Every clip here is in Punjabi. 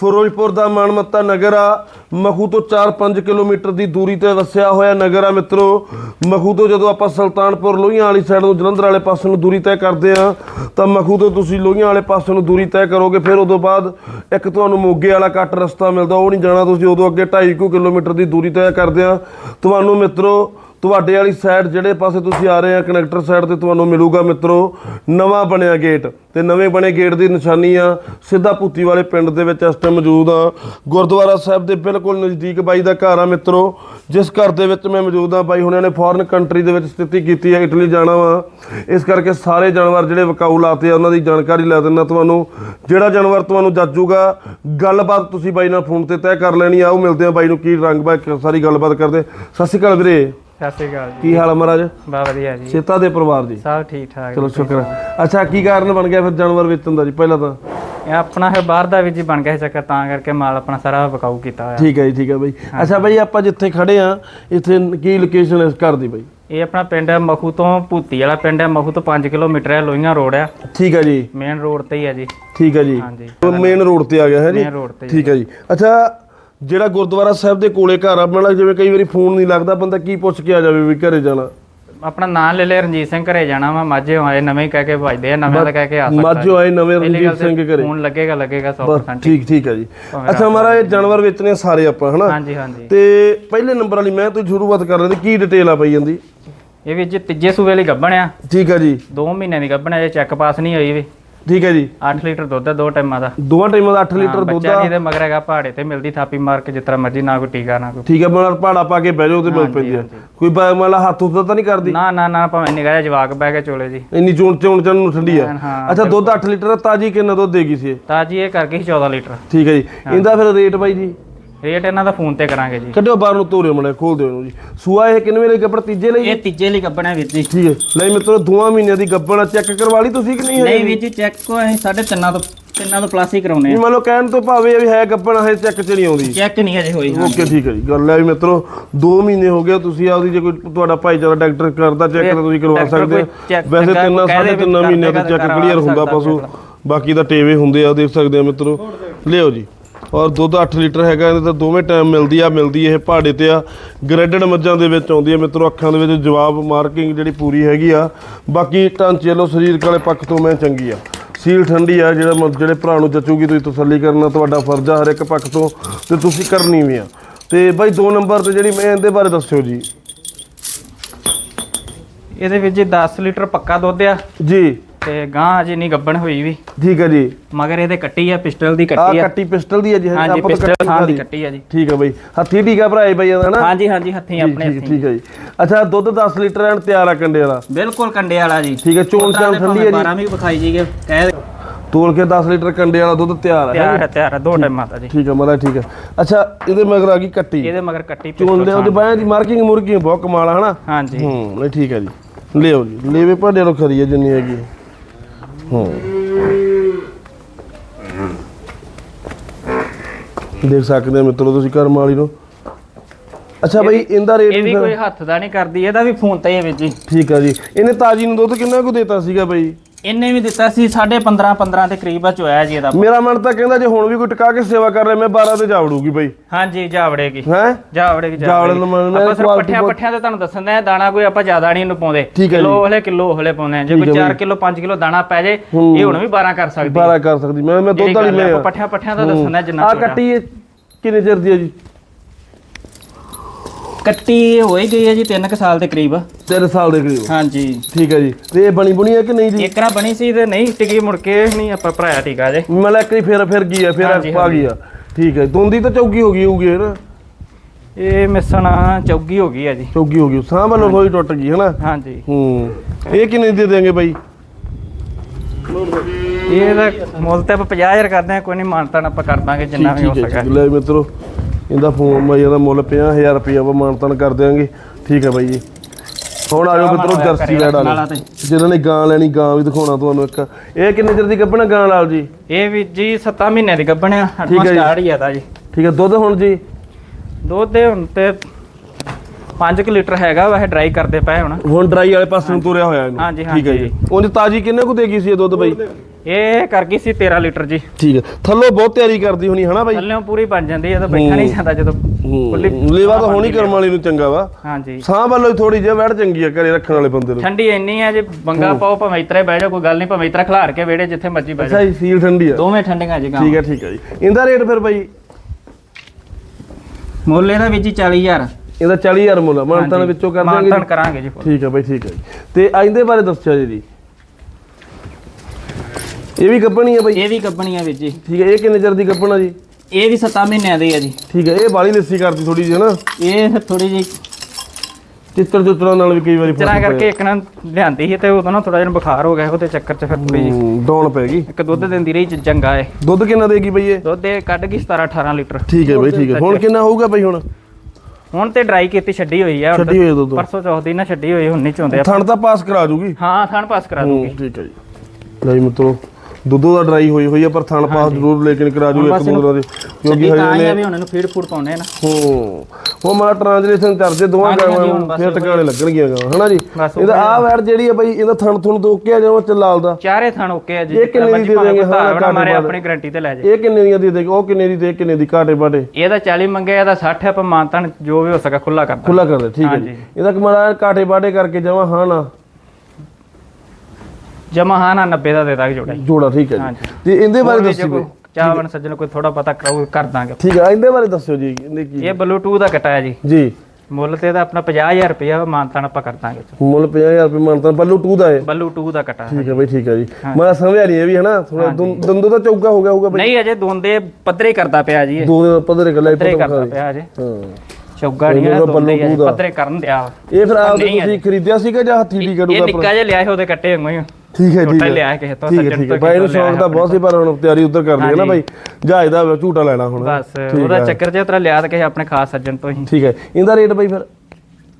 ਫਿਰੋਜ਼ਪੁਰ ਦਾ ਮਾਨਮੱਤਾ ਨਗਰ ਆ। ਮਖੂ ਤੋਂ 4-5 ਕਿਲੋਮੀਟਰ ਦੀ ਦੂਰੀ ਤੇ ਵਸਿਆ ਹੋਇਆ ਨਗਰ ਆ ਮਿੱਤਰੋ। ਮਖੂ ਤੋਂ ਜਦੋਂ ਆਪਾਂ ਸੁਲਤਾਨਪੁਰ ਲੋਹੀਆਂ ਵਾਲੀ ਸਾਈਡ ਤੋਂ ਜਲੰਧਰ ਵਾਲੇ ਪਾਸੇ ਨੂੰ ਦੂਰੀ ਤੈਅ ਕਰਦੇ ਆ ਤਾਂ ਮਖੂ ਤੋਂ ਤੁਸੀਂ ਲੋਹੀਆਂ ਵਾਲੇ ਪਾਸੇ ਨੂੰ ਦੂਰੀ ਤੈਅ ਕਰੋਗੇ, ਫਿਰ ਉਦੋਂ ਬਾਅਦ ਇੱਕ ਤੁਹਾਨੂੰ ਮੋਗੇ ਵਾਲਾ ਕੱਟ ਰਸਤਾ ਮਿਲਦਾ, ਉਹ ਨਹੀਂ ਜਾਣਾ ਤੁਸੀਂ, ਉਦੋਂ ਅੱਗੇ 2.5 ਕਿਲੋਮੀਟਰ ਦੀ ਦੂਰੀ ਤੈਅ ਕਰਦੇ ਆ ਤੁਹਾਨੂੰ ਮਿੱਤਰੋ ਤੁਹਾਡੇ ਵਾਲੀ ਸਾਈਡ ਜਿਹੜੇ ਪਾਸੇ ਤੁਸੀਂ ਆ ਰਹੇ ਆ ਕਨੈਕਟਰ ਸਾਈਡ ਤੇ ਤੁਹਾਨੂੰ ਮਿਲੂਗਾ ਮਿੱਤਰੋ, ਨਵਾਂ ਬਣਿਆ ਗੇਟ ਤੇ ਨਵੇਂ ਬਣੇ ਗੇਟ ਦੀ ਨਿਸ਼ਾਨੀ ਆ, ਸਿੱਧਾ ਭੂਤੀ ਵਾਲੇ ਪਿੰਡ ਦੇ ਵਿੱਚ ਇਸ ਟਾਈਮ ਮੌਜੂਦ ਆ। ਗੁਰਦੁਆਰਾ ਸਾਹਿਬ ਦੇ ਬਿਲਕੁਲ ਨਜ਼ਦੀਕ ਬਾਈ ਦਾ ਘਰ ਆ ਮਿੱਤਰੋ, ਜਿਸ ਘਰ ਦੇ ਵਿੱਚ ਮੈਂ ਮੌਜੂਦ ਆ। ਬਾਈ ਹੁਣਾਂ ਨੇ ਫੋਰਨ ਕੰਟਰੀ ਦੇ ਵਿੱਚ ਸਥਿਤੀ ਕੀਤੀ ਆ ਇਟਲੀ ਜਾਣਾ ਵਾ। ਇਸ ਕਰਕੇ ਸਾਰੇ ਜਾਨਵਰ ਜਿਹੜੇ ਵਿਕਾਊ ਲਾਤੇ ਆ, ਉਹਨਾਂ ਦੀ ਜਾਣਕਾਰੀ ਲੈ ਦਿੰਦਾ ਤੁਹਾਨੂੰ। ਜਿਹੜਾ ਜਾਨਵਰ ਤੁਹਾਨੂੰ ਜੱਜੂਗਾ, ਗੱਲਬਾਤ ਤੁਸੀਂ ਬਾਈ ਨਾਲ ਫੋਨ ਤੇ ਤੈਅ ਕਰ ਲੈਣੀ ਆ। ਉਹ ਮਿਲਦੇ ਆ ਬਾਈ ਨੂੰ ਕੀ ਰੰਗ ਬਾ ਸਾਰੀ ਗੱਲਬਾਤ ਕਰਦੇ। ਸਤਿ ਸ਼੍ਰੀ ਅਕਾਲ ਵੀਰੇ। ਸਤਿ ਸ਼੍ਰੀ ਅਕਾਲ ਜੀ। ਕੀ ਹਾਲ ਮਹਾਰਾਜ? ਬਾ ਵਧੀਆ ਜੀ। ਚੇਤਾ ਦੇ ਪਰਿਵਾਰ ਦੀ। ਸਭ ਠੀਕ ਠਾਕ ਚਲੋ ਸ਼ੁਕਰ ਹੈ। ਅੱਛਾ ਕੀ ਕਾਰਨ ਬਣ ਗਿਆ ਫਿਰ ਜਾਨਵਰ ਵੇਚਣ ਦਾ ਜੀ? ਪਹਿਲਾਂ ਤਾਂ। ਇਹ ਆਪਣਾ ਹੈ ਬਾਹਰ ਦਾ ਵੀ ਜੀ ਬਣ ਗਿਆ ਸੀ ਚੱਕਰ ਤਾਂ ਕਰਕੇ ਮਾਲ ਆਪਣਾ ਸਾਰਾ ਵਿਕਾਊ ਕੀਤਾ ਹੋਇਆ। ਠੀਕ ਹੈ ਜੀ ਠੀਕ ਹੈ ਬਾਈ। ਅੱਛਾ ਬਾਈ ਆਪਾਂ ਜਿੱਥੇ ਖੜੇ ਆ ਇੱਥੇ ਕੀ ਲੋਕੇਸ਼ਨ ਇਸ ਘਰ ਦੀ ਬਾਈ? ਇਹ ਆਪਣਾ ਪਿੰਡ ਹੈ ਮਖੂ ਤੋਂ ਭੂਤੀ ਵਾਲਾ ਪਿੰਡ ਹੈ ਮਖੂ ਤੋਂ 5 ਕਿਲੋਮੀਟਰ ਹੈ ਲੋਹੀਆਂ ਰੋਡ ਆ ਠੀਕ ਹੈ ਜੀ। ਮੇਨ ਰੋਡ ਤੇ ਹੀ ਹੈ ਜੀ। ਠੀਕ ਹੈ ਜੀ। ਹਾਂਜੀ। ਮੇਨ ਰੋਡ ਤੇ ਆ ਗਿਆ ਹੈ ਜੀ। ਮੇਨ ਰੋਡ ਤੇ ਹੀ। ਠੀਕ ਹੈ ਜੀ। ਅੱਛਾ ਜਿਹੜਾ ਗੁਰਦੁਆਰਾ ਸਾਹਿਬ ਦੇ ਕੋਲੇ ਘਰ ਆ ਮਤਲਬ ਜਿਵੇਂ ਕਈ ਵਾਰੀ ਫੋਨ ਨਹੀਂ ਲੱਗਦਾ ਬੰਦਾ ਕੀ ਪੁੱਛ ਕੇ ਆ ਜਾਵੇ ਵੀ ਘਰੇ ਜਾਣਾ। ਆਪਣਾ ਨਾਂ ਲੈ ਲੈ ਰਣਜੀਤ ਸਿੰਘ ਘਰੇ ਜਾਣਾ ਵਾ ਮਾਝੇ ਹੋਏ ਨਵੇਂ ਕਹਿ ਕੇ ਭਜਦੇ ਆ ਨਵੇਂ ਦਾ ਕਹਿ ਕੇ ਆ ਸਕਦਾ ਮਾਝੋ ਆਏ ਨਵੇਂ ਰਣਜੀਤ ਸਿੰਘ ਘਰੇ। ਫੋਨ ਲੱਗੇਗਾ ਲੱਗੇਗਾ ਬਸ 100% ਠੀਕ ਠੀਕ ਹੈ ਜੀ। ਅੱਛਾ ਮਹਾਰਾਜ ਇਹ ਜਾਨਵਰ ਵੇਚਣੇ ਆ ਸਾਰੇ ਆਪਾਂ ਹਨਾ? ਹਾਂਜੀ ਹਾਂਜੀ। ਤੇ ਪਹਿਲੇ ਨੰਬਰ ਵਾਲੀ ਮੈਂ ਤੋਂ ਸ਼ੁਰੂਆਤ ਕਰ ਲੈਂਦੀ ਕੀ ਡਿਟੇਲ ਆ ਪਈ ਜਾਂਦੀ ਇਹ ਵੀ ਜੀ ਤੀਜੇ ਸੂਬੇ ਲਈ ਗੱਭਣ ਆ। ਠੀਕ ਹੈ ਜੀ। 2 ਮਹੀਨਿਆਂ ਦੀ ਗੱਭਣ ਆ ਜੇ ਚੈੱਕ ਪਾਸ ਨਹੀਂ ਹੋਈ ਵੀ। ਠੀਕ ਹੈ ਜੀ। 8 ਲੀਟਰ ਦੁੱਧ ਹੈ ਦੋ ਟਾਈਮਾਂ ਦਾ। ਦੋਵਾਂ ਟਾਈਮਾਂ ਦਾ 8 ਲੀਟਰ ਦੁੱਧ ਬੱਚਾ ਨਹੀਂ ਤੇ ਮਗਰ ਹੈਗਾ ਪਹਾੜੇ ਤੇ ਮਿਲਦੀ ਥਾਪੀ ਮਾਰ ਕੇ ਤਰ੍ਹਾਂ ਮਰਜ਼ੀ ਨਾ ਕੋਈ ਟੀਕਾ ਨਾ ਕੋਈ। ਠੀਕ ਹੈ ਮਤਲਬ ਪਾੜਾ ਪਾ ਕੇ ਬਹਿ ਜਾਓ ਤੇ ਮਿਲ ਪੈਂਦੀ ਆ। ਕੋਈ ਮਤਲਬ ਹੱਥ ਉੱਤੇ ਤਾਂ ਨਹੀਂ ਕਰਦੀ? ਨਾ ਨਾ ਨਾ ਭਾਵੇਂ ਨਿਗਾਹ ਜਵਾਕ ਬਹਿ ਕੇ ਚੋਲੇ ਜੀ। ਇੰਨੀ ਚੋਣ ਚੋਣ ਚਣ ਨੂੰ ਠੰਡੀ ਆ। ਹਾਂ ਅੱਛਾ ਦੁੱਧ 8 ਲੀਟਰ ਆ, ਤਾਜੀ ਕਿੰਨਾ ਦੁੱਧ ਦੇਗੀ ਸੀ ਇਹ? ਤਾਜੀ ਇਹ ਕਰ ਗਈ 14 ਲੀਟਰ। ਠੀਕ ਹੈ ਜੀ। ਇਹਦਾ ਫਿਰ ਰੇਟ ਬਾਈ ਜੀ? ਰੇਟ ਇਹਨਾਂ ਦਾ ਫੋਨ ਤੇ ਕਰਾਂਗੇ ਜੀ। ਕੱਢਿਓ ਬਾਹਰ ਨੂੰ ਤੋਰਿਓ ਮੜੇ ਖੋਲ ਦਿਓ ਇਹਨੂੰ ਜੀ। ਸੂਆ ਇਹ ਕਿੰਨਵੇਂ ਲਈ ਗੱਬੜ ਤੀਜੇ ਲਈ ਇਹ ਤੀਜੇ ਲਈ ਗੱਬਣਾ ਵੀਰ ਜੀ। ਠੀਕ ਹੈ। ਨਹੀਂ ਮਿੱਤਰੋ ਦੋਵਾਂ ਮਹੀਨਿਆਂ ਦੀ ਗੱਬੜ ਚੈੱਕ ਕਰਵਾ ਲਈ ਤੁਸੀਂ ਕਿ ਨਹੀਂ ਹੈ ਨਹੀਂ ਵੀਰ ਜੀ ਚੈੱਕ ਕੋ ਅਸੀਂ ਸਾਢੇ ਤਿੰਨਾਂ ਤੋਂ ਤਿੰਨਾਂ ਤੋਂ ਪਲੱਸ ਹੀ ਕਰਾਉਨੇ ਆ। ਮੰਨ ਲਓ ਕਹਿਣ ਤੋਂ ਭਾਵੇਂ ਵੀ ਹੈ ਗੱਬੜ ਹੈ ਚੈੱਕ ਚ ਨਹੀਂ ਆਉਂਦੀ। ਚੈੱਕ ਨਹੀਂ ਅਜੇ ਹੋਈ ਓਕੇ ਠੀਕ ਹੈ ਜੀ। ਗੱਲ ਹੈ ਵੀ ਮਿੱਤਰੋ 2 ਮਹੀਨੇ ਹੋ ਗਏ ਤੁਸੀਂ ਆਪਦੀ ਜੇ ਕੋਈ ਤੁਹਾਡਾ ਭਾਈਚਾਰਾ ਡਾਕਟਰ ਕਰਦਾ ਚੈੱਕ ਤਾਂ ਤੁਸੀਂ ਕਰਵਾ ਸਕਦੇ ਹੋ ਵੈਸੇ ਤਿੰਨਾਂ ਸਾਢੇ ਦੇ ਤਿੰਨਾਂ ਮਹੀਨਿਆਂ ਤੋਂ ਚੈੱਕ ਕਲੀਅਰ ਹੁੰਦਾ ਪਸ਼ੂ। ਬਾਕੀ ਤਾਂ ਟੇਵੇ ਹੁੰਦੇ ਆ ਦੇਖ ਸਕਦੇ ਆ ਮਿੱਤਰੋ। ਲਿਓ ਜੀ। ਔਰ ਦੁੱਧ 8 ਲੀਟਰ ਹੈਗਾ ਇਹਦੇ ਤਾਂ ਦੋਵੇਂ ਟਾਈਮ ਮਿਲਦੀ ਆ ਮਿਲਦੀ ਇਹ ਪਹਾੜੇ ਤੇ ਆ। ਗ੍ਰੈਡਡ ਮੱਝਾਂ ਦੇ ਵਿੱਚ ਆਉਂਦੀ ਆ ਮਿੱਤਰੋ ਅੱਖਾਂ ਦੇ ਵਿੱਚ ਜਵਾਬ ਮਾਰਕਿੰਗ ਜਿਹੜੀ ਪੂਰੀ ਹੈਗੀ ਆ। ਬਾਕੀ ਢਾਂਚੇ ਲੋ ਸਰੀਰਕ ਵਾਲੇ ਪੱਖ ਤੋਂ ਮੈਂ ਚੰਗੀ ਆ। ਸੀਲ ਠੰਡੀ ਆ ਜਿਹੜਾ ਜਿਹੜੇ ਭਰਾ ਨੂੰ ਜਚੂਗੀ ਤੁਸੀਂ ਤਸੱਲੀ ਕਰਨਾ ਤੁਹਾਡਾ ਫਰਜ਼ ਆ ਹਰ ਇੱਕ ਪੱਖ ਤੋਂ ਤੇ ਤੁਸੀਂ ਕਰਨੀ ਵੀ ਆ। ਤੇ ਬਾਈ 2 ਨੰਬਰ ਤੇ ਜਿਹੜੀ ਮੈਂ ਇਹਦੇ ਬਾਰੇ ਦੱਸਿਓ ਜੀ। ਇਹਦੇ ਵਿੱਚ ਜੀ 10 ਲੀਟਰ ਪੱਕਾ ਦੁੱਧ ਆ। ਜੀ। ਤੇ ਗਾਂ ਅਜੇ ਨਹੀਂ ਗੱਬਣ ਹੋਈ ਵੀ। ਠੀਕ ਹੈ ਜੀ। ਮਗਰ ਇਹਦੇ ਕੱਟੀ ਆ ਪਿਸਟਲ ਦੀ ਆ ਕੱਟੀ ਆ। ਕੱਟੀ ਪਿਸਟਲ ਦੀ ਹੈ ਜੀ ਹਜੇ ਪਿਸਟਲ ਥਾਂ ਦੀ ਕੱਟੀ ਆ ਜੀ। ਠੀਕ ਹੈ ਬਾਈ। ਹੱਥੀ ਟੀਕਾ ਭਰਾਏ ਬਾਈ ਇਹਦਾ ਨਾ। ਹਾਂਜੀ ਹਾਂਜੀ ਹੱਥੀਂ ਆਪਣੇ ਠੀਕ ਹੱਥੀਂ। ਠੀਕ ਹੈ ਜੀ। ਅੱਛਾ ਦੁੱਧ 10 ਲੀਟਰ ਐਨ ਤਿਆਰ ਆ ਕੰਡੇ ਵਾਲਾ। ਬਿਲਕੁਲ ਕੰਡੇ ਵਾਲਾ ਜੀ। ਠੀਕ ਹੈ ਚੋਣ ਚਾਣ ਠੰਡੀ ਹੈ ਜੀ। 12 ਵੀ ਵਿਖਾਈ ਜੀਗੇ ਕਹਿ ਤੋਲ ਕੇ 10 ਲੀਟਰ ਕੰਡੇ ਵਾਲਾ ਦੁੱਧ ਤਿਆਰ ਹੈ ਤਿਆਰ ਹੈ ਤਿਆਰ ਹੈ ਦੋ ਟਾਈਮਾਂ ਦਾ ਜੀ। ਠੀਕ ਹੈ ਮਤਲਬ ਠੀਕ ਹੈ ਅੱਛਾ ਇਹਦੇ ਮਗਰ ਆ ਗਈ ਕੱਟੀ। ਇਹਦੇ ਮਗਰ ਕੱਟੀ ਚੋਣ ਪਿਸਟਲ ਦੇ ਉਹਦੇ ਬਾਹਾਂ ਦੀ। ਮਾਰਕਿੰਗ ਮੁਰਗੀ ਬਹੁਤ ਕਮਾਲ ਆ ਹਨਾ? ਹਾਂਜੀ। ਹੂੰ ਨਹੀਂ ਠੀਕ ਹੈ ਜੀ। ਲਿਓ ਜੀ। ਲੇਵੇ ਭਾਡੇ ਲੋ ਖਰੀ ਹੈ ਜਿੰਨੀ ਹੈਗੀ। ਹੈ। ਹੂੰ ਦੇਖ ਸਕਦੇ ਹੋ ਮਿੱਤਰੋ ਤੁਸੀਂ ਕਰਮ ਵਾਲੀ ਨੂੰ। ਅੱਛਾ ਬਈ ਇਹਦਾ ਰੇਟ ਇਹ ਵੀ ਕੋਈ ਹੱਥ ਦਾ ਨਹੀਂ ਕਰਦੀ ਇਹਦਾ ਵੀ ਫੋਨ ਤੇ ਹੀ ਹੈ ਵੀਰ ਜੀ। ਠੀਕ ਆ ਜੀ। ਇਹਨੇ ਤਾਜੀ ਨੂੰ ਦੁੱਧ ਕਿੰਨਾ ਕੁ ਦੇਤਾ ਸੀਗਾ ਬਈ? ਇਹਨੇ ਵੀ ਦਿੱਤਾ ਸੀ 15.5 15 ਦੇ ਕਰੀਬ ਚ ਹੋਇਆ ਜੀ ਇਹਦਾ ਮੇਰਾ ਮਨ ਤਾਂ ਕਹਿੰਦਾ ਜੇ ਹੁਣ ਵੀ ਕੋਈ ਟਿਕਾ ਕੇ ਸੇਵਾ ਕਰ ਰਿਹਾ ਮੈਂ 12 ਤੇ ਜਾਵੜੂਗੀ ਬਈ। ਹਾਂਜੀ ਜਾਵੜੇਗੀ ਹੈ? ਜਾਵੜੇਗੀ ਜਾਵੜੇ ਨੂੰ ਮੈਂ- ਮੈਂ ਆਪਾਂ quality ਪੱਠਿਆਂ ਪੱਠਿਆਂ ਤੇ ਤੁਹਾਨੂੰ ਦੱਸਣ ਦਾ ਦਾਣਾ ਕੋਈ ਆਪਾਂ ਜ਼ਿਆਦਾ ਨਹੀਂ ਇਹਨੂੰ ਪਾਉਂਦੇ। ਕਿਲੋ ਹਲੇ ਕਿਲੋ ਹਲੇ ਪਾਉਂਦੇ ਆ ਜੇ ਕੋਈ 4 ਕਿਲੋ 5 ਕਿਲੋ ਦਾਣਾ ਪੈ ਜੇ ਇਹ ਹੁਣ ਵੀ 12 ਕਰ ਸਕਦੀ 12 ਕਰ ਸਕਦੀ। ਮੈਂ ਮੈਂ ਦੁੱਧ ਵਾਲੀ ਮੈਂ ਪੱਠਿਆਂ ਪੱਠਿਆਂ ਦਾ ਦੱਸਣ ਜਿੰਨਾ ਆ। ਕੱਟੀ ਕਿੰਨੇ ਚਿਰ ਦੀ ਹੈ ਜੀ? ਕੱਟੀ ਹੋ ਹੀ ਗਈ ਹੈ ਜੀ 3 ਸਾਲ ਦੇ ਕਰੀਬ। 3 ਸਾਲ ਦੇ ਕਰੀਬ। ਹਾਂਜੀ। ਠੀਕ ਹੈ ਜੀ। ਤੇ ਇਹ ਬਣੀ ਬੁਣੀ ਹੈ ਕਿ ਨਹੀਂ ਜੀ? ਇੱਕ ਨਾ ਬਣੀ ਸੀ ਤੇ ਨਹੀਂ ਟਿਕੀ ਮੁੜ ਕੇ ਨਹੀਂ ਆਪਾਂ ਭਰਾਇਆ ਟੀਕਾ ਜੇ। ਮੈਂ ਲੈ ਕੇ ਫਿਰ ਫਿਰ ਗਈ ਆ ਫਿਰ ਪਾ ਗਈ ਆ। ਠੀਕ ਹੈ। ਦੋਂਦੀ ਤਾਂ ਚੌਗੀ ਹੋ ਗਈ ਹੋਊਗੀ ਹੈ ਨਾ? ਇਹ ਮਿਸਣਾ ਚੌਗੀ ਹੋ ਗਈ ਹੈ ਜੀ। ਚੌਗੀ ਹੋ ਗਈ। ਸਾਹ ਵੱਲੋਂ ਹੋਈ ਟੁੱਟ ਗਈ ਹੈ ਨਾ? ਹਾਂਜੀ। ਹੂੰ। ਇਹ ਕਿੰਨੇ ਦੇ ਦੇਂਗੇ ਬਾਈ? ਇਹ ਤਾਂ ਮੁੱਲ ਤੇ ਆਪਾਂ 50000 ਕਰਦੇ ਆ ਕੋਈ ਨਹੀਂ ਮਾਨਤਾਨ ਆਪਾਂ ਕਰ ਦਾਂਗੇ ਜਿੰਨਾ ਵੀ ਹੋ ਹੈ ਸਕੇ। ਲੈ ਮਿੱਤਰੋ। ਇਹਦਾ ਫੋਨ ਬਾਈ ਇਹਦਾ ਮੁੱਲ 50000 ਰੁਪਏ ਆਪਾਂ ਮਾਨਤਨ ਕਰ ਦਿਆਂਗੇ। ਠੀਕ ਹੈ ਬਾਈ ਜੀ। ਹੁਣ ਆ ਜਾਓ ਮਿੱਤਰੋ ਜਰਸੀ ਰੈਡ ਵਾਲੇ। ਜਿਹਨਾਂ ਨੇ ਗਾਂ ਲੈਣੀ ਗਾਂ ਵੀ ਦਿਖਾਉਣਾ ਤੁਹਾਨੂੰ ਇੱਕ। ਇਹ ਕਿੰਨੇ ਚਿਰ ਦੀ ਕੱਢਣਾ ਗਾਂ ਲਾਲ ਜੀ? ਇਹ ਵੀ ਜੀ 7 ਮਹੀਨਿਆਂ ਦੀ ਗੱਭਣ ਆ। ਸਟਾਰਟ ਹੀ ਆ ਤਾਂ ਜੀ। ਠੀਕ ਹੈ ਦੁੱਧ ਹੁਣ ਜੀ? ਦੁੱਧ ਦੇ ਹੁਣ ਤੇ 5 ਲੀਟਰ ਹੈਗਾ ਵੈਸੇ ਡਰਾਈ ਕਰਦੇ ਪਏ ਹੁਣ। ਹੁਣ ਡਰਾਈ ਵਾਲੇ ਪਾਸੇ ਨੂੰ ਤੁਰਿਆ ਹੋਇਆ ਇਹਨੂੰ। ਹਾਂਜੀ, ਠੀਕ ਹੈ ਜੀ। ਉਂਝ ਤਾਜੀ ਕਿੰਨੇ ਕੁ ਦੇਗੀ ਸੀ ਇਹ ਦੁੱਧ ਬਾਈ? ਇਹ ਕਰ ਗਈ ਸੀ 13 ਲੀਟਰ ਜੀ। ਠੀਕ ਹੈ। ਥੱਲੋਂ ਬਹੁਤ ਤਿਆਰੀ ਕਰਦੀ ਹੋਣੀ ਹਨਾ ਬਾਈ? ਥੱਲੇੋਂ ਪੂਰੀ ਬਣ ਜਾਂਦੀ ਹੈ ਤਾਂ ਬੈਠਾ ਨਹੀਂ ਜਾਂਦਾ ਜਦੋਂ ਖੁੱਲੀ ਲੇਵਾ ਤਾਂ ਹੋਣੀ ਕਰਮ ਵਾਲੀ ਨੂੰ ਚੰਗਾ ਵਾ। ਹਾਂਜੀ। ਸਾਹ ਵੱਲੋਂ ਥੋੜੀ ਜਿਹੀ ਵੜ ਚੰਗੀ ਆ ਘਰੇ ਰੱਖਣ ਵਾਲੇ ਬੰਦੇ ਨੂੰ। ਠੰਡੀ ਇੰਨੀ ਹੈ ਜੇ ਬੰਗਾ ਪਾਓ ਭਾਵੇਂ ਇਤਰੇ ਬਹਿ ਜਾਓ ਕੋਈ ਗੱਲ ਨਹੀਂ ਭਾਵੇਂ ਇਤਰਾ ਖਿਲਾਰ ਕੇ ਵਿਹੜੇ ਜਿੱਥੇ ਮਰਜ਼ੀ ਬਹਿ ਜਾਓ ਅੱਛਾ ਜੀ ਸੀਲ ਠੰਡੀ ਆ। ਦੋਵੇਂ ਠੰਡੀਆਂ ਜੀ ਗਾਂ ਠੀਕ ਹੈ ਠੀਕ ਹੈ ਜੀ। ਇਹਦਾ ਰੇਟ ਫਿਰ ਬਾਈ? ਮੁੱਲ ਇਹਦਾ ਵਿੱਚ ਹੀ 40000 ਇਹਦਾ 40000 ਮੁੱਲ ਆ। ਮਾਨਤਾਂ ਦੇ ਵਿੱਚੋਂ ਕਰ ਦਾਂਗੇ ਮਾਨਤਾਨ ਜੀ? ਕਰਾਂਗੇ ਜੀ। ਠੀਕ ਹੈ ਬਾਈ ਠੀਕ ਹੈ ਜੀ। ਤੇ ਆਇੰਦੇ ਬਾਰੇ ਦੱਸਿਆ ਜੀ ਜੀ ਇਹ ਵੀ ਕੱਪਣੀ ਆ ਬਾਈ? ਇਹ ਵੀ ਕੱਪਣੀ ਆ ਵਿੱਚ ਜੀ। ਠੀਕ ਹੈ ਇਹ ਕਿੰਨੇ ਚਿਰ ਦੀ ਕੱਪਣਾ ਜੀ? ਇਹ ਵੀ 7 ਮਹੀਨਿਆਂ ਦੀ ਆ ਜੀ। ਠੀਕ ਹੈ ਇਹ ਬਾਲੀ ਲੱਸੀ ਕਰਦੀ ਥੋੜੀ ਜਿਹੀ ਨਾ? ਇਹ ਥੋੜੀ ਜਿਹੀ ਚਿੱਤਰ ਚੁੱਤਰਾਂ ਨਾਲ ਵੀ ਕਈ ਵਾਰੀ ਚਰਾ ਕਰਕੇ ਇੱਕ ਨਾ ਲਿਆਂਦੀ ਸੀ ਤੇ ਉਦੋਂ ਨਾ ਥੋੜਾ ਜਿਹਾ ਬੁਖਾਰ ਹੋ ਗਿਆ ਉਹਦੇ ਚੱਕਰ 'ਚ ਫਿਰ ਥੋੜੀ ਜਿਹੀ ਡਾਉਣ ਪੈ ਗਈ। ਇੱਕ ਦੁੱਧ ਦਿੰਦੀ ਰਹੀ ਚ- ਚੰਗਾ ਏ। ਦੁੱਧ ਕਿੰਨਾ ਦੇਗੀ ਬਈ ਇਹ? ਦੁੱਧ ਇਹ ਕੱਢ ਗਈ 17 18 ਲੀਟਰ। ਠੀਕ ਹੈ ਬਈ ਠੀਕ ਹੈ ਹੁਣ ਕਿੰਨਾ ਹੋਊਗਾ ਬਈ ਹੁਣ? ਹੁਣ ਤੇ ਡਰਾਈ ਕੀਤੀ ਛੱਡੀ ਹੋਈ ਆ ਛੱਡੀ ਹੋਈ ਦੁੱਧ। ਪਰਸੋਂ ਚੌਥ ਦੀ ਨਾ ਛੱਡੀ ਹੋਈ ਹੁਣ ਨਹੀਂ ਚੋਂਦੇ ਆ ਥਣ ਤਾਂ ਪਾਸ ਕਰਾ ਜੂਗੀ। ਹਾਂ ਥਣ ਪਾਸ ਕਰਾ ਦੂੰਗੀ। ਠੀਕ ਹੈ ਜੀ। ਲਈ ਮਿੱਤਰੋ ਦੁੱਧੋ ਦਾ ਡਰਾਈ ਹੋਈ ਹੋਈ ਆ ਪਰ ਥਣ ਪਾਸ ਜ਼ਰੂਰ ਲੇਕਿਨ ਕਰਾ ਜੂਗੀ ਇੱਕ ਦੋ ਦਿਨਾਂ ਦੇ ਕਿਉਂਕਿ ਤਾਂ ਹਜੇ ਆ ਨੇ ਵੀ ਹੁਣ ਇਹਨੂੰ ਫੀਡ ਫੂਡ ਪਾਉਣੇ ਨਾ। ਹੂੰ। ਉਹ ਮਾ ਟ੍ਰਾਂਜਲੇਸ਼ਨ ਕਰਦੇ ਦੋਵਾਂ ਗਾਵਾਂ ਨੂੰ ਫਿਰ ਟਿਕਾਣੇ ਲੱਗਣਗੀਆਂ ਗਾਵਾਂ ਹਨਾ ਜੀ? ਇਹਦਾ ਆ। ਵੈੜ ਜਿਹੜੀ ਆ ਬਈ ਇਹਦਾ ਥਣ ਥੁਣ ਦੋਕਿਆ ਜਾਵਾ ਚਲਾਲ ਦਾ ਚਾਰੇ ਥਣ ਓਕੇ ਆ ਜੀ ਇਹ ਕਿੰਨੇ ਦੀ ਦੇ ਦੇਂਗੇ? ਹਾਂ, ਮਾਰੇ ਆਪਣੀ ਗਾਰੰਟੀ ਤੇ ਲੈ ਜਾਏ। ਇਹ ਕਿੰਨੇ ਦੀਆਂ ਦੇ ਦੇ ਉਹ ਕਿੰਨੇ ਦੀ ਦੇ ਕਿੰਨੇ ਦੀ ਘਾਟੇ ਬਾਟੇ? ਇਹਦਾ 40 ਮੰਗੇ ਇਹਦਾ 60 ਆਪਾਂ ਮਾਨਤਨ ਜੋ ਵੀ ਹੋ ਸਕਾ ਖੁੱਲਾ ਕਰਦਾ। ਖੁੱਲਾ ਕਰ ਦੇ ਠੀਕ ਹੈ ਜੀ। ਇਹਦਾ ਕਮਾਰਾ ਘਾਟੇ ਬਾਟੇ ਕਰਕੇ ਜਾਵਾ ਹਾਂ ਨਾ? ਜਮਾ ਹਾਂ ਨਾ 90 ਦਾ ਦੇ ਦਾਂਗੇ ਜੋੜਾ ਜੀ। ਜੋੜਾ ਠੀਕ ਹੈ ਜੀ। ਹਾਂਜੀ। ਤੇ ਇਹਦੇ ਬਾਰੇ ਹੋਰ ਵੀ ਜੇ ਦੱਸਿਓ ਕੋਈ ਚਾਹਵਣ ਸੱਜਣ ਕੋਈ ਥੋੜਾ ਪਤਾ ਕਰਾਓ ਕਰ ਦਾਂਗੇ। ਠੀਕ ਹੈ ਇਹਦੇ ਬਾਰੇ ਦੱਸਿਓ ਜੀ ਇਹਦੇ ਕੀ ਇਹ ਬਲੂਟੂਥ ਦਾ ਕਟਾ ਹੈ ਜੀ। ਜੀ। ਮੁੱਲ ਤੇ ਇਹਦਾ ਆਪਣਾ 50000 ਰੁਪਇਆ ਮਾਨਤਨ ਆਪਾਂ ਕਰ ਦਾਂਗੇ ਮੁੱਲ 50000 ਰੁਪਏ ਮੰਨਤਾ ਬੱਲੂ 2 ਦਾ ਹੈ ਬਲੂਟੂਥ ਦਾ ਕਟਾ ਠੀਕ ਹੈ ਬਈ ਠੀਕ ਹੈ ਜੀ। ਮੈਂ ਸਮਝਿਆ ਨਹੀਂ ਇਹ ਵੀ ਹਨਾ? ਥੋੜਾ ਦੰਦੋ ਦਾ ਚੌਕਾ ਹੋ ਗਿਆ ਹੋਊਗਾ ਬਈ। ਨਹੀਂ ਅਜੇ ਦੋਂਦੇ ਪੱਧਰੇ ਕਰਦਾ ਪਿਆ ਜੀ ਇਹ। ਦੋ ਦਿਨ ਪੱਧਰੇ ਗੱਲਾਂ ਪੱਧਰੇ ਪਤਾ ਕਰਦਾ ਪਿਆ ਅਜੇ ਹਾਂ। ਚੌਗਾ ਨਹੀਂ ਹੈ ਦੋਂਦੇ ਹੀ ਆ, ਬਲੂਟੂਥ ਦਾ। ਪੱਧਰੇ ਕਰਨ ਦਿਆ। ਇਹ ਫਿਰ ਆਪ ਤੁਸੀਂ ਖਰੀਦਿਆ ਸੀਗਾ ਜਾਂ ਹੱਥੀ ਟੀ ਇਹ ਕਰੂਗਾ ਨਿੱਕਾ ਜਿਹਾ ਲਿਆ ਸੀ ਉਹਦੇ ਕੱਟੇ ਵਾਂਗੂ ਹੀ ਠੀਕ ਹੈ ਠੀਕ ਛੋਟਾ ਹੈ। ਹੀ ਲਿਆ ਕਿਸੇ ਤੋਂ ਠੀਕ ਹੈ ਸੱਜਣ ਠੀਕ ਹੈ। ਤੋਂ ਬਾਈ ਨੂੰ ਸ਼ੌਂਕ ਤਾਂ ਬਹੁਤ ਸੀ ਪਰ ਹੁਣ ਤਿਆਰੀ ਉਧਰ ਕਰ ਲਈ ਹੈ ਨਾ ਬਾਈ। ਜਹਾਜ਼ ਦਾ ਝੂਟਾ ਲੈਣਾ ਹੁਣ। ਬਸ ਉਹਦਾ ਚੱਕਰ ਜਿਹਾ ਤੇਰਾ ਲਿਆ ਤੇ ਕਿਸੇ ਆਪਣੇ ਖਾਸ ਸੱਜਣ ਤੋਂ ਹੀ। ਠੀਕ ਹੈ। ਇਹਦਾ ਰੇਟ ਬਾਈ ਫਿਰ?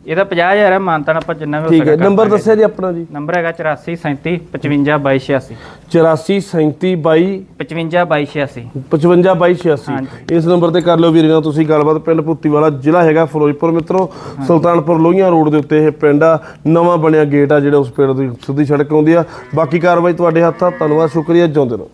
ਇਹਦਾ 50000 ਹੈ ਮਾਨਤਨ ਆਪਾਂ ਜਿੰਨਾ ਵੀ ਹੋ ਠੀਕ ਹੈ ਸਕਾ ਨੰਬਰ ਦੱਸਿਆ ਜੀ ਆਪਣਾ ਜੀ। ਨੰਬਰ ਹੈਗਾ 84 37 55 22 84 37 22 55 22 55 22 86 ਇਸ ਨੰਬਰ ਤੇ ਕਰ ਲਿਓ ਵੀਰੇ ਤੁਸੀਂ ਗੱਲਬਾਤ ਪਿੰਡ ਪੁੱਤੀਵਾਲਾ ਜ਼ਿਲ੍ਹਾ ਹੈਗਾ ਫਿਰੋਜ਼ਪੁਰ ਮਿੱਤਰੋ। ਸੁਲਤਾਨਪੁਰ ਲੋਹੀਆਂ ਰੋਡ ਦੇ ਉੱਤੇ ਇਹ ਪਿੰਡ ਆ। ਨਵਾਂ ਬਣਿਆ ਗੇਟ ਆ ਜਿਹੜਾ ਉਸ ਪਿੰਡ ਦੀ ਸਿੱਧੀ ਸੜਕ ਆਉਂਦੀ ਆ। ਬਾਕੀ ਕਾਰਵਾਈ ਤੁਹਾਡੇ ਹੱਥ ਆ ਧੰਨਵਾਦ ਸ਼ੁਕਰੀਆ ਜਿਉਂਦੇ ਰਹੋ।